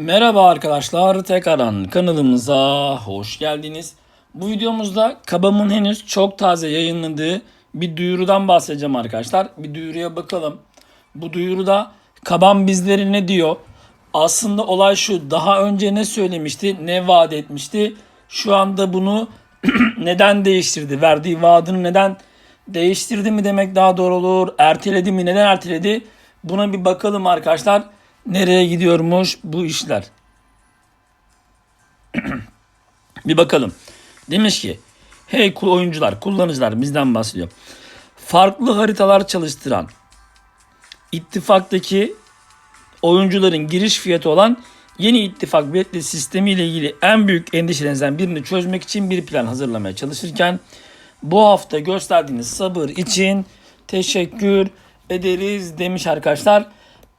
Merhaba arkadaşlar, tekrardan kanalımıza hoş geldiniz. Bu videomuzda Kabam'ın henüz çok taze yayınladığı bir duyurudan bahsedeceğim arkadaşlar. Bir duyuruya bakalım. Bu duyuruda Kabam bizlere ne diyor? Aslında olay şu, daha önce ne söylemişti, ne vaat etmişti? Şu anda bunu neden değiştirdi? Verdiği vaadini neden değiştirdi mi demek daha doğru olur? Erteledi mi? Neden erteledi? Buna bir bakalım arkadaşlar. Nereye gidiyormuş bu işler? bir bakalım. Demiş ki hey oyuncular, kullanıcılar bizden bahsediyor. Farklı haritalar çalıştıran ittifaktaki oyuncuların giriş fiyatı olan yeni ittifak biletli sistemi ile ilgili en büyük endişelerinizden birini çözmek için bir plan hazırlamaya çalışırken bu hafta gösterdiğiniz sabır için teşekkür ederiz demiş arkadaşlar.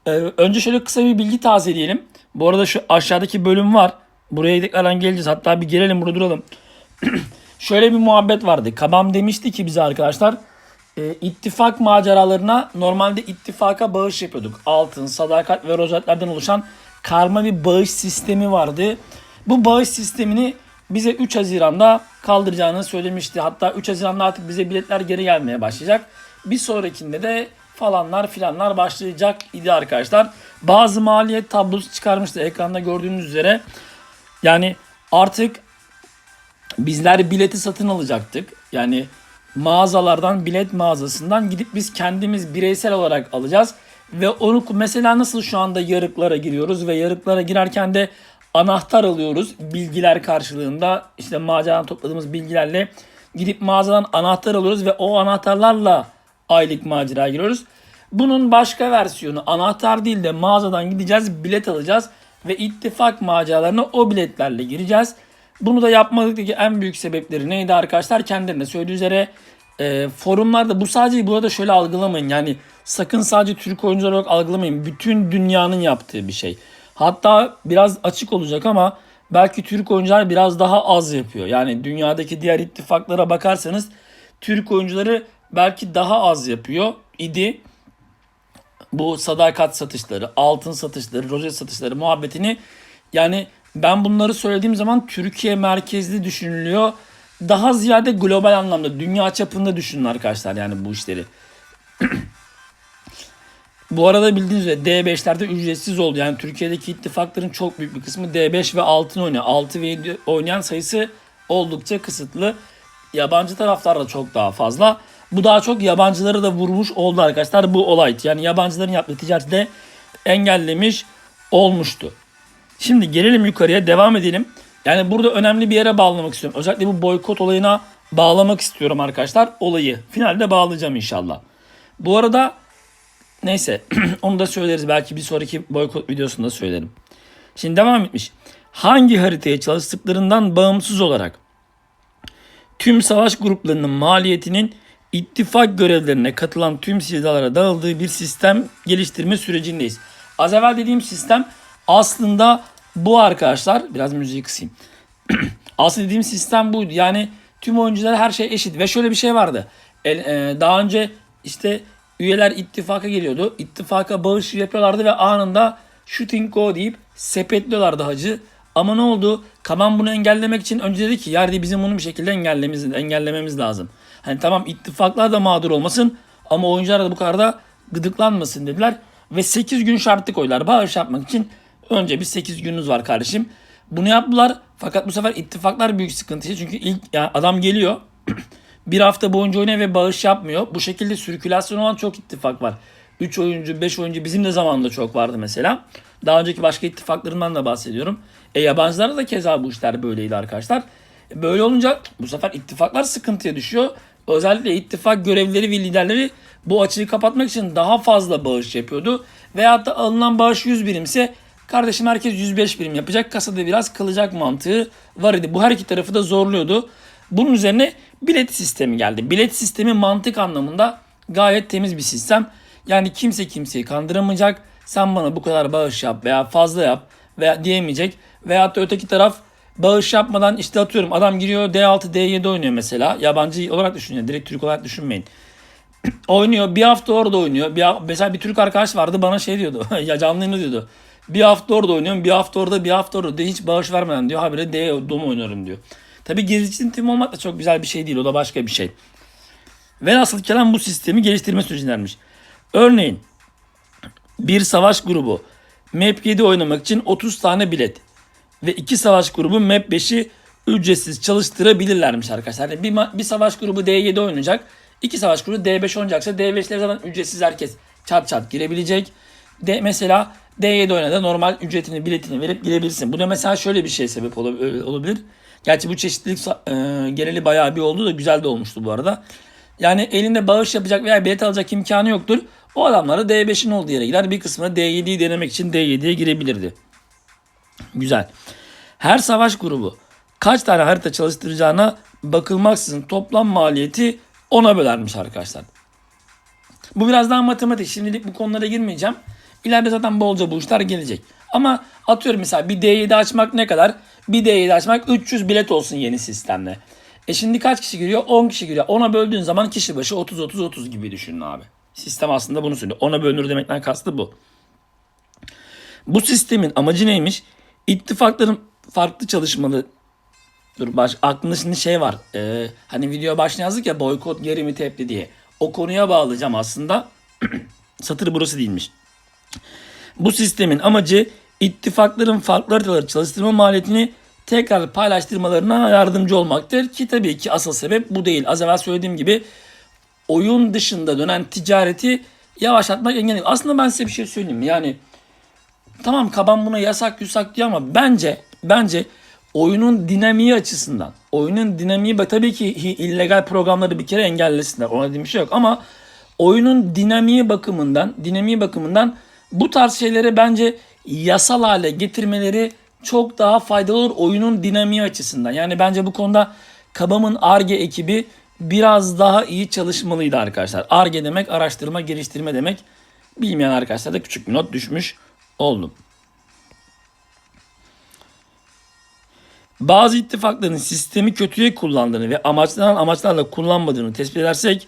Ee, önce şöyle kısa bir bilgi tazeleyelim. Bu arada şu aşağıdaki bölüm var. Buraya tekrardan geleceğiz. Hatta bir gelelim burada duralım. şöyle bir muhabbet vardı. Kabam demişti ki bize arkadaşlar e, ittifak maceralarına normalde ittifaka bağış yapıyorduk. Altın, sadakat ve rozetlerden oluşan karma bir bağış sistemi vardı. Bu bağış sistemini bize 3 Haziran'da kaldıracağını söylemişti. Hatta 3 Haziran'da artık bize biletler geri gelmeye başlayacak. Bir sonrakinde de falanlar filanlar başlayacak idi arkadaşlar. Bazı maliyet tablosu çıkarmıştı ekranda gördüğünüz üzere. Yani artık bizler bileti satın alacaktık. Yani mağazalardan bilet mağazasından gidip biz kendimiz bireysel olarak alacağız. Ve onu mesela nasıl şu anda yarıklara giriyoruz ve yarıklara girerken de anahtar alıyoruz bilgiler karşılığında işte mağazadan topladığımız bilgilerle gidip mağazadan anahtar alıyoruz ve o anahtarlarla aylık macera giriyoruz. Bunun başka versiyonu anahtar değil de mağazadan gideceğiz bilet alacağız ve ittifak maceralarına o biletlerle gireceğiz. Bunu da yapmadaki en büyük sebepleri neydi arkadaşlar? Kendilerine söylediği üzere e, forumlarda bu sadece burada şöyle algılamayın. Yani sakın sadece Türk oyuncular olarak algılamayın. Bütün dünyanın yaptığı bir şey. Hatta biraz açık olacak ama belki Türk oyuncular biraz daha az yapıyor. Yani dünyadaki diğer ittifaklara bakarsanız Türk oyuncuları belki daha az yapıyor idi. Bu sadakat satışları, altın satışları, rozet satışları muhabbetini yani ben bunları söylediğim zaman Türkiye merkezli düşünülüyor. Daha ziyade global anlamda dünya çapında düşünün arkadaşlar yani bu işleri. bu arada bildiğiniz üzere D5'lerde ücretsiz oldu. Yani Türkiye'deki ittifakların çok büyük bir kısmı D5 ve altın oynuyor. 6 ve 7 oynayan sayısı oldukça kısıtlı. Yabancı taraftar da çok daha fazla. Bu daha çok yabancıları da vurmuş oldu arkadaşlar bu olay. Yani yabancıların yaptığı ticareti de engellemiş olmuştu. Şimdi gelelim yukarıya devam edelim. Yani burada önemli bir yere bağlamak istiyorum. Özellikle bu boykot olayına bağlamak istiyorum arkadaşlar olayı. Finalde bağlayacağım inşallah. Bu arada neyse onu da söyleriz. Belki bir sonraki boykot videosunda söylerim. Şimdi devam etmiş. Hangi haritaya çalıştıklarından bağımsız olarak tüm savaş gruplarının maliyetinin ittifak görevlerine katılan tüm silahlara dağıldığı bir sistem geliştirme sürecindeyiz. Az evvel dediğim sistem aslında bu arkadaşlar biraz müziği kısayım. aslında dediğim sistem buydu. Yani tüm oyuncular her şey eşit ve şöyle bir şey vardı. El, e, daha önce işte üyeler ittifaka geliyordu. İttifaka bağış yapıyorlardı ve anında shooting go deyip sepetliyorlardı hacı. Ama ne oldu? Kaman bunu engellemek için önce dedi ki yerde bizim bunu bir şekilde engellememiz, engellememiz lazım. Hani tamam ittifaklar da mağdur olmasın ama oyuncular da bu kadar da gıdıklanmasın dediler. Ve 8 gün şartlı koydular. Bağış yapmak için önce bir 8 gününüz var kardeşim. Bunu yaptılar fakat bu sefer ittifaklar büyük sıkıntı. Çünkü ilk yani adam geliyor bir hafta boyunca oynuyor ve bağış yapmıyor. Bu şekilde sirkülasyon olan çok ittifak var. 3 oyuncu, 5 oyuncu bizim de zamanında çok vardı mesela. Daha önceki başka ittifaklarından da bahsediyorum. E yabancılarda da keza bu işler böyleydi arkadaşlar. E, böyle olunca bu sefer ittifaklar sıkıntıya düşüyor. Özellikle ittifak görevlileri ve liderleri bu açığı kapatmak için daha fazla bağış yapıyordu. Veyahut da alınan bağış 100 birimse kardeşim herkes 105 birim yapacak. Kasada biraz kalacak mantığı var idi. Bu her iki tarafı da zorluyordu. Bunun üzerine bilet sistemi geldi. Bilet sistemi mantık anlamında gayet temiz bir sistem. Yani kimse kimseyi kandıramayacak. Sen bana bu kadar bağış yap veya fazla yap veya diyemeyecek. Veyahut da öteki taraf bağış yapmadan işte atıyorum adam giriyor D6 D7 oynuyor mesela. Yabancı olarak düşünüyor. Direkt Türk olarak düşünmeyin. oynuyor. Bir hafta orada oynuyor. Bir, mesela bir Türk arkadaş vardı bana şey diyordu. ya canlı yayını diyordu. Bir hafta orada oynuyorum, bir hafta orada, bir hafta orada diyor. Hiç bağış vermeden diyor. Habire D dom oynuyorum diyor. Tabii gezicinin tim olmak da çok güzel bir şey değil. O da başka bir şey. Velhasıl kelam bu sistemi geliştirme sürecindenmiş. Örneğin bir savaş grubu Map 7 oynamak için 30 tane bilet ve iki savaş grubu Map 5'i ücretsiz çalıştırabilirlermiş arkadaşlar. Yani bir, bir savaş grubu D7 oynayacak. iki savaş grubu D5 oynayacaksa D5'leri zaten ücretsiz herkes çat çat girebilecek. D, mesela D7 oynadı normal ücretini biletini verip girebilirsin. Bu da mesela şöyle bir şey sebep olab- olabilir. Gerçi bu çeşitlilik e, geneli bayağı bir oldu da güzel de olmuştu bu arada. Yani elinde bağış yapacak veya bilet alacak imkanı yoktur. O adamları D5'in olduğu yere gider. Bir kısmı D7'yi denemek için D7'ye girebilirdi. Güzel. Her savaş grubu kaç tane harita çalıştıracağına bakılmaksızın toplam maliyeti 10'a bölermiş arkadaşlar. Bu biraz daha matematik. Şimdilik bu konulara girmeyeceğim. İleride zaten bolca bu işler gelecek. Ama atıyorum mesela bir D7 açmak ne kadar? Bir D7 açmak 300 bilet olsun yeni sistemle. E şimdi kaç kişi giriyor? 10 kişi giriyor. 10'a böldüğün zaman kişi başı 30-30-30 gibi düşünün abi. Sistem aslında bunu söylüyor. 10'a bölünür demekten kastı bu. Bu sistemin amacı neymiş? İttifakların farklı çalışmalı Dur baş, aklımda şimdi şey var. Ee, hani video başına yazdık ya boykot geri mi tepki diye. O konuya bağlayacağım aslında. Satır burası değilmiş. Bu sistemin amacı ittifakların farklı haritaları çalıştırma maliyetini tekrar paylaştırmalarına yardımcı olmaktır. Ki tabii ki asıl sebep bu değil. Az evvel söylediğim gibi oyun dışında dönen ticareti yavaşlatmak engelliyor. Aslında ben size bir şey söyleyeyim? Yani tamam kaban buna yasak yusak diyor ama bence bence oyunun dinamiği açısından oyunun dinamiği tabii ki illegal programları bir kere engellesinler. Ona dediğim bir şey yok ama oyunun dinamiği bakımından dinamiği bakımından bu tarz şeyleri bence yasal hale getirmeleri çok daha faydalı olur oyunun dinamiği açısından. Yani bence bu konuda Kabam'ın ARGE ekibi biraz daha iyi çalışmalıydı arkadaşlar. ARGE demek araştırma geliştirme demek. Bilmeyen arkadaşlar da küçük bir not düşmüş oldum. Bazı ittifakların sistemi kötüye kullandığını ve amaçlanan amaçlarla kullanmadığını tespit edersek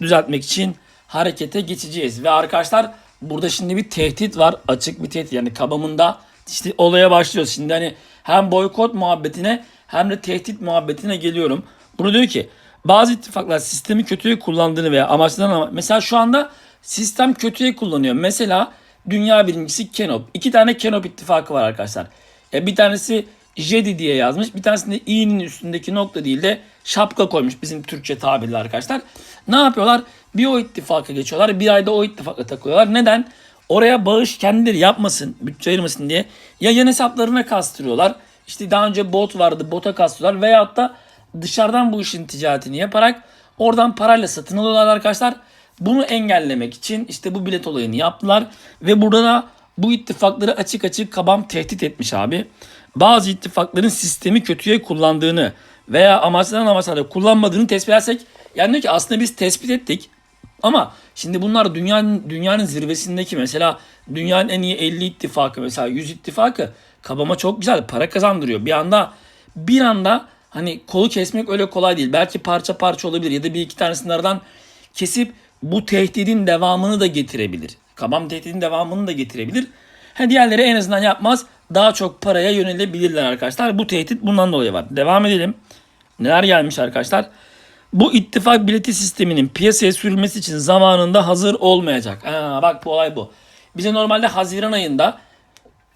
düzeltmek için harekete geçeceğiz. Ve arkadaşlar burada şimdi bir tehdit var. Açık bir tehdit. Yani kabamında işte olaya başlıyoruz. Şimdi hani hem boykot muhabbetine hem de tehdit muhabbetine geliyorum. Burada diyor ki bazı ittifaklar sistemi kötüye kullandığını veya amaçlanan ama mesela şu anda sistem kötüye kullanıyor. Mesela dünya birincisi Kenop. İki tane Kenop ittifakı var arkadaşlar. Ya bir tanesi Jedi diye yazmış. Bir tanesinde i'nin üstündeki nokta değil de şapka koymuş bizim Türkçe tabirle arkadaşlar. Ne yapıyorlar? Bir o ittifaka geçiyorlar. Bir ayda o ittifakla takılıyorlar. Neden? Oraya bağış kendileri yapmasın, bütçe ayırmasın diye yayın hesaplarına kastırıyorlar. İşte daha önce bot vardı, bota kastırıyorlar. Veyahut da dışarıdan bu işin ticaretini yaparak oradan parayla satın alıyorlar arkadaşlar. Bunu engellemek için işte bu bilet olayını yaptılar. Ve burada da bu ittifakları açık açık kabam tehdit etmiş abi. Bazı ittifakların sistemi kötüye kullandığını veya amaçlanan amaçlarda kullanmadığını tespit edersek yani diyor ki aslında biz tespit ettik ama şimdi bunlar dünyanın dünyanın zirvesindeki mesela dünyanın en iyi 50 ittifakı mesela 100 ittifakı kabama çok güzel para kazandırıyor. Bir anda bir anda hani kolu kesmek öyle kolay değil. Belki parça parça olabilir ya da bir iki tanesini aradan kesip bu tehdidin devamını da getirebilir. Kabam tehdidin devamını da getirebilir. Ha diğerleri en azından yapmaz. Daha çok paraya yönelebilirler arkadaşlar. Bu tehdit bundan dolayı var. Devam edelim. Neler gelmiş arkadaşlar? Bu ittifak bileti sisteminin piyasaya sürülmesi için zamanında hazır olmayacak. Ha, bak bu olay bu. Bize normalde Haziran ayında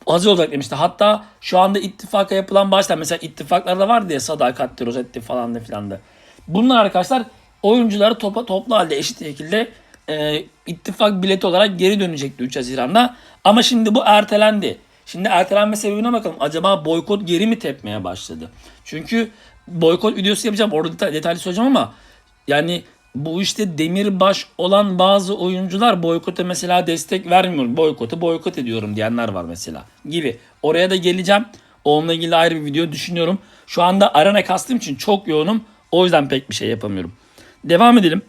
hazır olacak demişti. Hatta şu anda ittifaka yapılan başlar. Mesela ittifaklarda vardı ya Sadakatli, Rosetti falan da filan da. Bunlar arkadaşlar oyuncuları topa, toplu halde eşit şekilde e, ittifak bileti olarak geri dönecekti 3 Haziran'da. Ama şimdi bu ertelendi. Şimdi ertelenme sebebine bakalım. Acaba boykot geri mi tepmeye başladı? Çünkü boykot videosu yapacağım. Orada detay- detaylı söyleyeceğim ama yani bu işte demirbaş olan bazı oyuncular boykota mesela destek vermiyor. Boykotu boykot ediyorum diyenler var mesela gibi. Oraya da geleceğim. Onunla ilgili ayrı bir video düşünüyorum. Şu anda arana kastığım için çok yoğunum. O yüzden pek bir şey yapamıyorum. Devam edelim.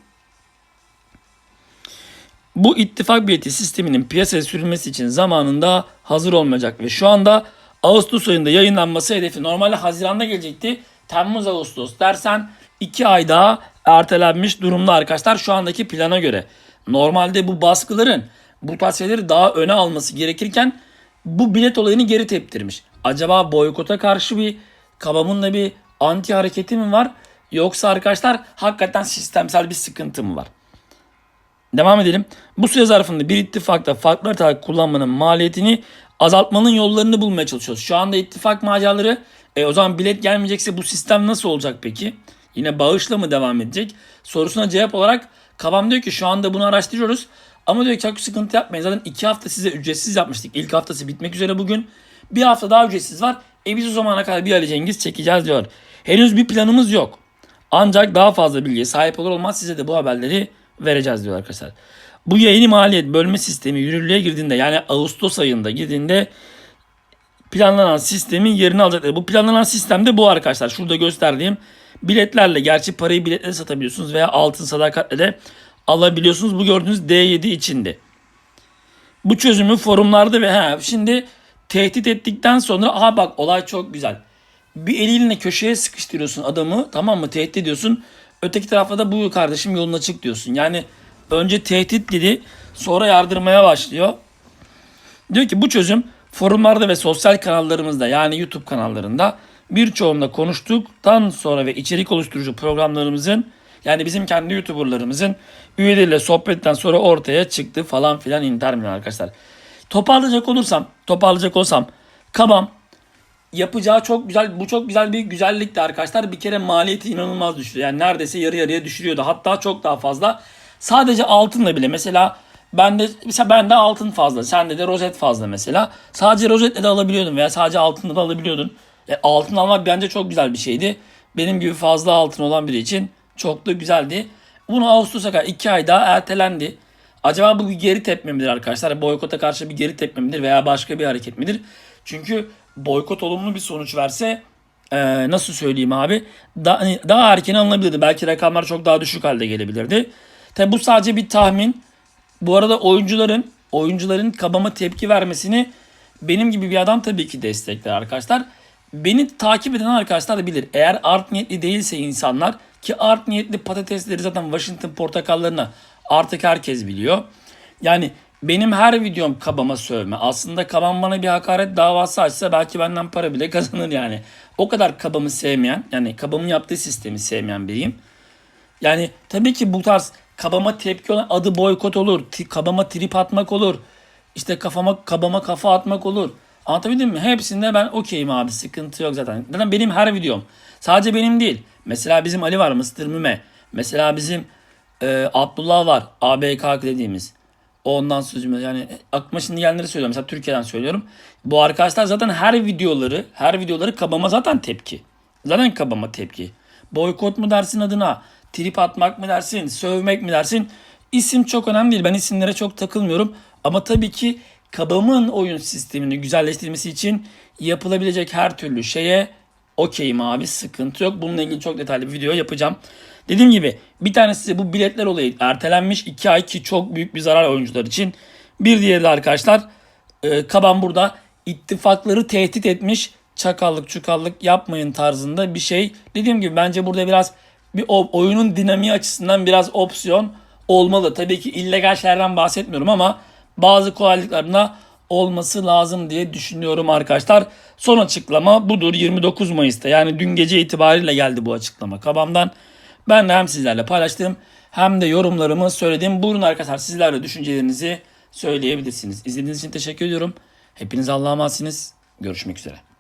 Bu ittifak bileti sisteminin piyasaya sürülmesi için zamanında hazır olmayacak ve şu anda Ağustos ayında yayınlanması hedefi normalde Haziran'da gelecekti. Temmuz Ağustos dersen 2 ay daha ertelenmiş durumda arkadaşlar şu andaki plana göre. Normalde bu baskıların bu tarz daha öne alması gerekirken bu bilet olayını geri teptirmiş. Acaba boykota karşı bir Kabam'ın da bir anti hareketi mi var? Yoksa arkadaşlar hakikaten sistemsel bir sıkıntı mı var? Devam edelim. Bu süre zarfında bir ittifakta farklı harita kullanmanın maliyetini azaltmanın yollarını bulmaya çalışıyoruz. Şu anda ittifak maceraları e, o zaman bilet gelmeyecekse bu sistem nasıl olacak peki? Yine bağışla mı devam edecek? Sorusuna cevap olarak Kavam diyor ki şu anda bunu araştırıyoruz. Ama diyor ki çok sıkıntı yapmayın. Zaten iki hafta size ücretsiz yapmıştık. İlk haftası bitmek üzere bugün. Bir hafta daha ücretsiz var. E biz o zamana kadar bir Ali Cengiz çekeceğiz diyor. Henüz bir planımız yok. Ancak daha fazla bilgiye sahip olur olmaz size de bu haberleri vereceğiz diyor arkadaşlar. Bu yayını maliyet bölme sistemi yürürlüğe girdiğinde yani Ağustos ayında girdiğinde planlanan sistemin yerini alacaklar. Bu planlanan sistemde bu arkadaşlar. Şurada gösterdiğim biletlerle gerçi parayı biletle satabiliyorsunuz veya altın sadakatle de alabiliyorsunuz. Bu gördüğünüz D7 içinde. Bu çözümü forumlarda ve ha, şimdi tehdit ettikten sonra aha bak olay çok güzel. Bir eliyle köşeye sıkıştırıyorsun adamı tamam mı tehdit ediyorsun. Öteki tarafta da bu kardeşim yoluna çık diyorsun. Yani önce tehdit dedi sonra yardırmaya başlıyor. Diyor ki bu çözüm forumlarda ve sosyal kanallarımızda yani YouTube kanallarında birçoğunda konuştuktan sonra ve içerik oluşturucu programlarımızın yani bizim kendi YouTuber'larımızın üyeleriyle sohbetten sonra ortaya çıktı falan filan intihar milyon arkadaşlar. Toparlayacak olursam, toparlayacak olsam Kabam yapacağı çok güzel bu çok güzel bir güzellikti arkadaşlar. Bir kere maliyeti inanılmaz düştü. Yani neredeyse yarı yarıya düşürüyordu. Hatta çok daha fazla. Sadece altınla bile mesela bende mesela bende altın fazla. Sende de rozet fazla mesela. Sadece rozetle de alabiliyordun veya sadece altınla da alabiliyordun. E, altın almak bence çok güzel bir şeydi. Benim gibi fazla altın olan biri için çok da güzeldi. Bunu Ağustos'a kadar 2 ay daha ertelendi. Acaba bu bir geri tepme midir arkadaşlar? Boykota karşı bir geri tepme midir veya başka bir hareket midir? Çünkü boykot olumlu bir sonuç verse e, nasıl söyleyeyim abi daha, hani daha erken alınabilirdi. Belki rakamlar çok daha düşük halde gelebilirdi. Tabi bu sadece bir tahmin. Bu arada oyuncuların oyuncuların kabama tepki vermesini benim gibi bir adam tabii ki destekler arkadaşlar. Beni takip eden arkadaşlar da bilir. Eğer art niyetli değilse insanlar ki art niyetli patatesleri zaten Washington portakallarına artık herkes biliyor. Yani benim her videom kabama sövme. Aslında kabam bana bir hakaret davası açsa belki benden para bile kazanır yani. O kadar kabamı sevmeyen yani kabamın yaptığı sistemi sevmeyen biriyim. Yani tabii ki bu tarz kabama tepki olan adı boykot olur. kabama trip atmak olur. İşte kafama kabama kafa atmak olur. Anlatabildim mi? Hepsinde ben okeyim abi. Sıkıntı yok zaten. Zaten benim her videom. Sadece benim değil. Mesela bizim Ali var Mr. Müme. Mesela bizim e, Abdullah var. ABK dediğimiz. Ondan sözüm yani aklıma şimdi söylüyorum. Mesela Türkiye'den söylüyorum. Bu arkadaşlar zaten her videoları, her videoları kabama zaten tepki. Zaten kabama tepki. Boykot mu dersin adına? Trip atmak mı dersin? Sövmek mi dersin? İsim çok önemli değil. Ben isimlere çok takılmıyorum. Ama tabii ki kabamın oyun sistemini güzelleştirmesi için yapılabilecek her türlü şeye okeyim abi. Sıkıntı yok. Bununla ilgili çok detaylı bir video yapacağım. Dediğim gibi bir tanesi bu biletler olayı ertelenmiş 2 ay ki çok büyük bir zarar oyuncular için. Bir diğeri de arkadaşlar e, Kaban burada ittifakları tehdit etmiş çakallık çukallık yapmayın tarzında bir şey. Dediğim gibi bence burada biraz bir oyunun dinamiği açısından biraz opsiyon olmalı. Tabii ki illegal şeylerden bahsetmiyorum ama bazı kolaylıklarına olması lazım diye düşünüyorum arkadaşlar. Son açıklama budur 29 Mayıs'ta yani dün gece itibariyle geldi bu açıklama Kabam'dan. Ben de hem sizlerle paylaştım hem de yorumlarımı söyledim. Buyurun arkadaşlar sizler de düşüncelerinizi söyleyebilirsiniz. İzlediğiniz için teşekkür ediyorum. Hepiniz Allah'a emanetsiniz. Görüşmek üzere.